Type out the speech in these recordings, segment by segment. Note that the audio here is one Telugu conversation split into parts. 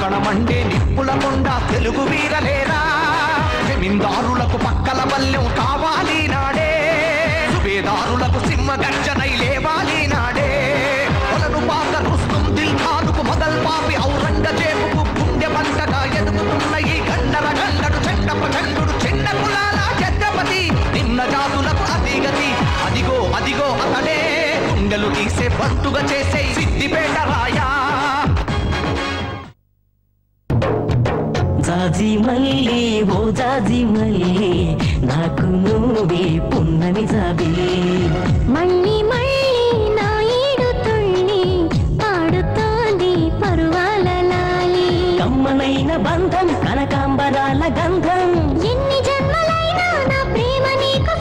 కణమండే నిప్పుల గుండా తెలుగు వీరలేరా? జమీందారులకు పక్కల బల్యం కావాలి నాడే. సుబేదారులకు సింహ గర్జనై లేవాలి నాడే. కొలను పాక రుస్తుం దిల్ఖానుకు మొదల్ పాపి ఔరంగజేబుకు గుండె పంటగా ఎదుగుతున్న ఈ గండర గండడు చెండప ప్రచండు చిన్న కులాల ఛత్రపతి. నిన్న జాతులకు అతిగతి అదిగో అదిగో అతడే. గుండెలు తీసే పట్టుగా చేసే సిద్దిపేట జాజి మల్లి ఓ జాజి మల్లి నాకు నువ్వే పున్నమి జాబిలి మళ్ళీ మళ్ళీ నా ఈడు తుళ్ళి పాడుతోంది పరువాల లాలి. కమ్మనైన బంధం కనకాంబరాల గంధం. ఎన్ని జన్మలైనా నా ప్రేమ నీకు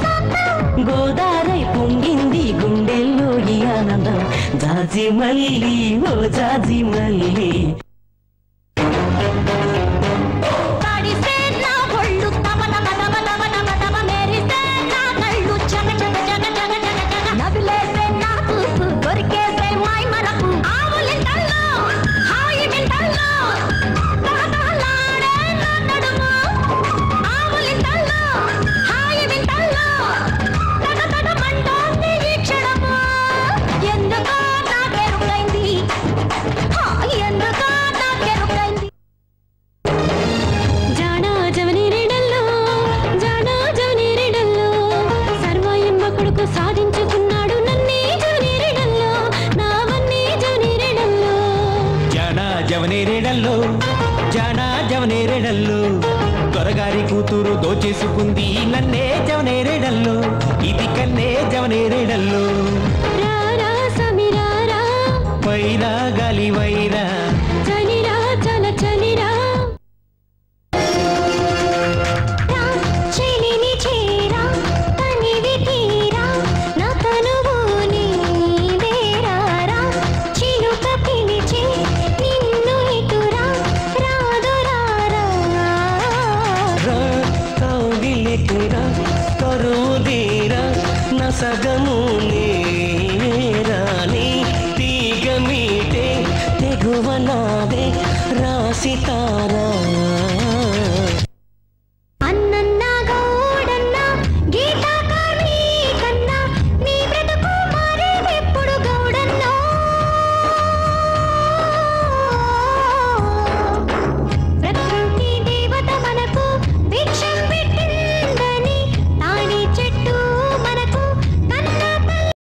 గోదారై పొంగింది గుండెల్లో ఈ ఆనందం. జాజి మల్లి ఓ జాజి మల్లి జవనేరేడల్లో జానా జవనేరేడల్లో. త్వరగారి కూతురు దోచేసుకుంది నన్నే జవనేరేడల్లో ఇది కన్నే జవనేరేడల్లో. వైరా గాలి వైరా. సగము నేరాని తీగమీటే తెగువనాదే రాసి తారా